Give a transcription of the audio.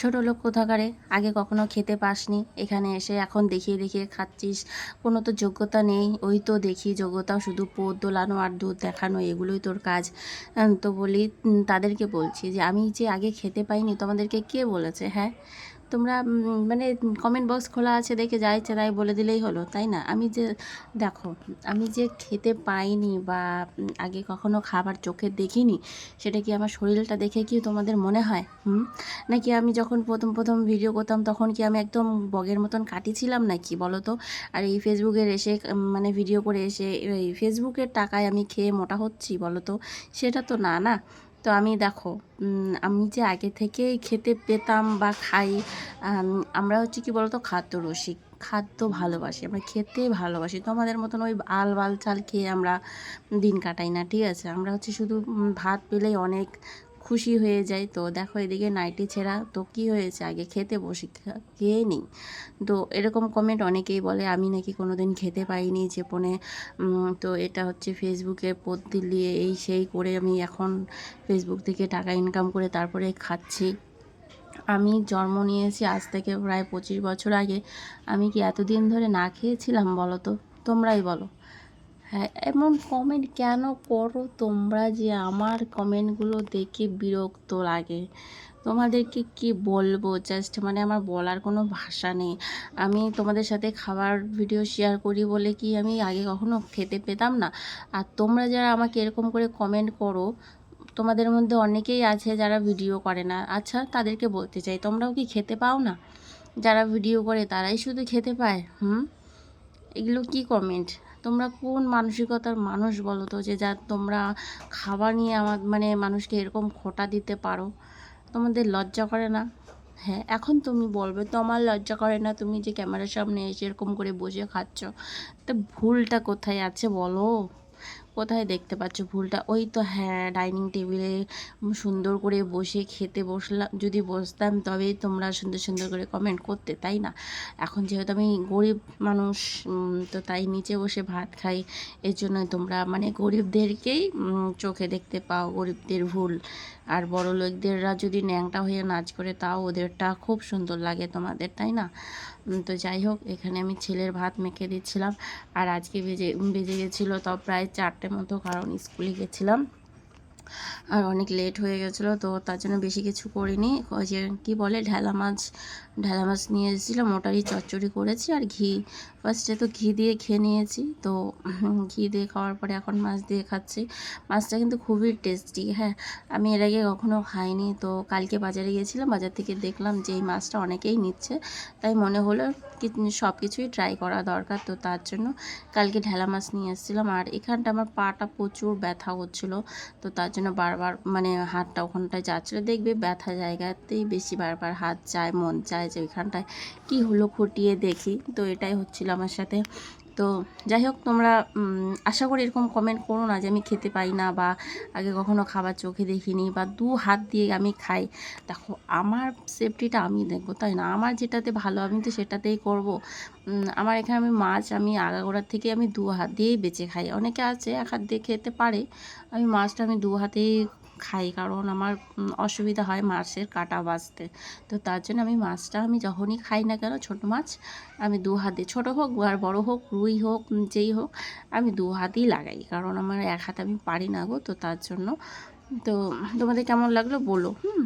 ছোট লোক কোথাকারে? আগে কখনো খেতে পাসনি? এখানে এসে এখন দেখিয়ে দেখিয়ে খাচ্ছিস? কোনো তো যোগ্যতা নেই। ওই তো দেখি যোগ্যতা শুধু পোদ, দোলানো আর দুধ দেখানো, এগুলোই তোর কাজ। তো বলি তাদেরকে বলছি যে, আমি যে আগে খেতে পাইনি, তোমাদেরকে কে বলেছে হ্যাঁ? তোমরা মানে কমেন্ট বক্স খোলা আছে দেখে যা ইচ্ছে তাই বলে দিলেই হলো, তাই না? আমি যে, দেখো, আমি যে খেতে পাইনি বা আগে কখনো খাবার চোখে দেখিনি, সেটা কি আমার শরীরটা দেখে কি তোমাদের মনে হয়? হুম? নাকি আমি যখন প্রথম প্রথম ভিডিও করতাম তখন কি আমি একদম বগের মতন কাটিছিলাম নাকি, বলো তো? আর এই ফেসবুকের এসে মানে ভিডিও করে এসে, এই ফেসবুকের টাকায় আমি খেয়ে মোটা হচ্ছি, বলো তো? সেটা তো না না? তো আমি দেখো আমি যে আগে থেকে খেতে পেতাম বা খাই আমরা হচ্ছে কি বলতো খাদ্য রসিক, খাদ্য ভালোবাসি, আমরা খেতে ভালোবাসি। তো আমাদের মতন ওই আল বাল চাল খেয়ে আমরা দিন কাটাই না, ঠিক আছে? আমরা হচ্ছে শুধু ভাত পেলেই অনেক খুশি হয়ে যাই। তো দেখো এদিকে নাইটি ছেঁড়া। তো কি হয়েছে? আগে খেতে বসি, খেয়ে নিই। তো এরকম কমেন্ট অনেকেই বলে, আমি নাকি কোনো দিন খেতে পাইনি পনে তো এটা হচ্ছে ফেসবুকে পোত দিয়ে এই সেই করে আমি এখন ফেসবুক থেকে টাকা ইনকাম করে তারপরে খাচ্ছি। আমি জন্ম নিয়েছি আজ থেকে প্রায় পঁচিশ বছর আগে। আমি কি এতদিন ধরে না খেয়েছিলাম বলো তো? তোমরাই বলো। হ্যাঁ এমন কমেন্ট কেন করো তোমরা যে আমার কমেন্টগুলো দেখে বিরক্ত লাগে? তোমাদেরকে কি বলব? জাস্ট মানে আমার বলার কোনো ভাষা নেই। আমি তোমাদের সাথে খাবার ভিডিও শেয়ার করি বলে কি আমি আগে কখনো খেতে পেতাম না? আর তোমরা যারা আমাকে এরকম করে কমেন্ট করো, তোমাদের মধ্যে অনেকেই আছে যারা ভিডিও করে না। আচ্ছা তাদেরকে বলতে চাই, তোমরাও কি খেতে পাও না? যারা ভিডিও করে তারাই শুধু খেতে পায়? হুম? এগুলো কি কমেন্ট তোমরা কোন মানসিকতার মানুষ বলো তো? যে যা তোমরা খাবার নিয়ে আমার মানে মানুষকে এরকম খোটা দিতে পারো। তোমাদের লজ্জা করে না? হ্যাঁ এখন তুমি বলবে তো আমার লজ্জা করে না তুমি যে ক্যামেরার সামনে এসে এরকম করে বসে খাচ্ছ? তা ভুলটা কোথায় আছে বলো? কোথায় দেখতে পাচ্ছ? ভুলটা ওই তো হ্যাঁ ডাইনিং টেবিলে সুন্দর করে বসে খেতে বসলাম যদি বসতাম তবেই তোমরা সুন্দর সুন্দর করে কমেন্ট করতে, তাই না? এখন যেহেতু আমি গরিব মানুষ তো তাই নিচে বসে ভাত খাই, এর জন্য তোমরা মানে গরিবদেরকেই চোখে দেখতে পাও, গরিবদের ভুল। আর বড় লোকদেররা যদি ন্যাংটা হয়ে নাচ করে, তাও ওদেরটা খুব সুন্দর লাগে তোমাদের, তাই না? তো যাই হোক, এখানে আমি ছেলের ভাত মেখে দিচ্ছিলাম। আর আজকে বেজে বেজে গেছিল তাও প্রায় চারটে মতো, কারণ স্কুলে গেছিলাম। আর অনেক লেট হয়ে গেছিল, তো তার জন্য বেশি কিছু করিনি। ওই যে কী বলে, ঢেলা মাছ ঢেলা মাছ নিয়ে এসেছিলাম, ওটারই চচ্চড়ি করেছি আর ঘি। ফার্স্টে তো ঘি দিয়ে খেয়ে নিয়েছি, তো ঘি দিয়ে খাওয়ার পরে এখন মাছ দিয়ে খাচ্ছি। মাছটা কিন্তু খুবই টেস্টি হ্যাঁ। আমি এর আগে কখনো খাইনি, তো কালকে বাজারে গিয়েছিলাম, বাজার থেকে দেখলাম যে এই মাছটা অনেকেই নিচ্ছে, তাই মনে হলো সব কিছুই ট্রাই করা দরকার, তো তার জন্য কালকে ঢেলা মাছ নিয়ে এসেছিলাম। আর এখানটা আমার পাটা প্রচুর ব্যথা হচ্ছিল তো তার জন্য বারবার মানে হাতটা ওখানটায় যাচ্ছিল। দেখবে ব্যথা জায়গাতেই বেশি বারবার হাত চায়, মন চায় যে ওইখানটায় কী হলো খুঁটিয়ে দেখি। তো এটাই হচ্ছিল আমার সাথে তো যাই হোক, তোমরা আশা করি এরকম কমেন্ট করো না যে আমি খেতে পাই না বা আগে কখনো খাবার চোখে দেখিনি বা দু হাত দিয়ে আমি খাই। দেখো, আমার সেফটিটা আমি দেখব, তাই না? আমার যেটাতে ভালো, আমি তো সেটাতেই করব। আমার এখানে আমি মাছ, আমি আগাগোড়ার থেকে আমি দু হাত দিয়েই বেঁচে খাই। অনেকে আছে, এক হাত দিয়ে খেতে পারে। আমি মাছটা আমি দু হাতেই খাই, কারণ আমার অসুবিধা হয় মাছের কাটা বাজতে। তো তার জন্য আমি মাছটা, আমি যখনই খাই না কেন, ছোটো মাছ, আমি দু হাতে ছোটো হোক আর বড় হোক, রুই হোক যেই হোক, আমি দু হাতেই লাগাই, কারণ আমার এক হাতে আমি পারি না গো, তো তার জন্য। তো তোমাদের কেমন লাগল বলো, হুম?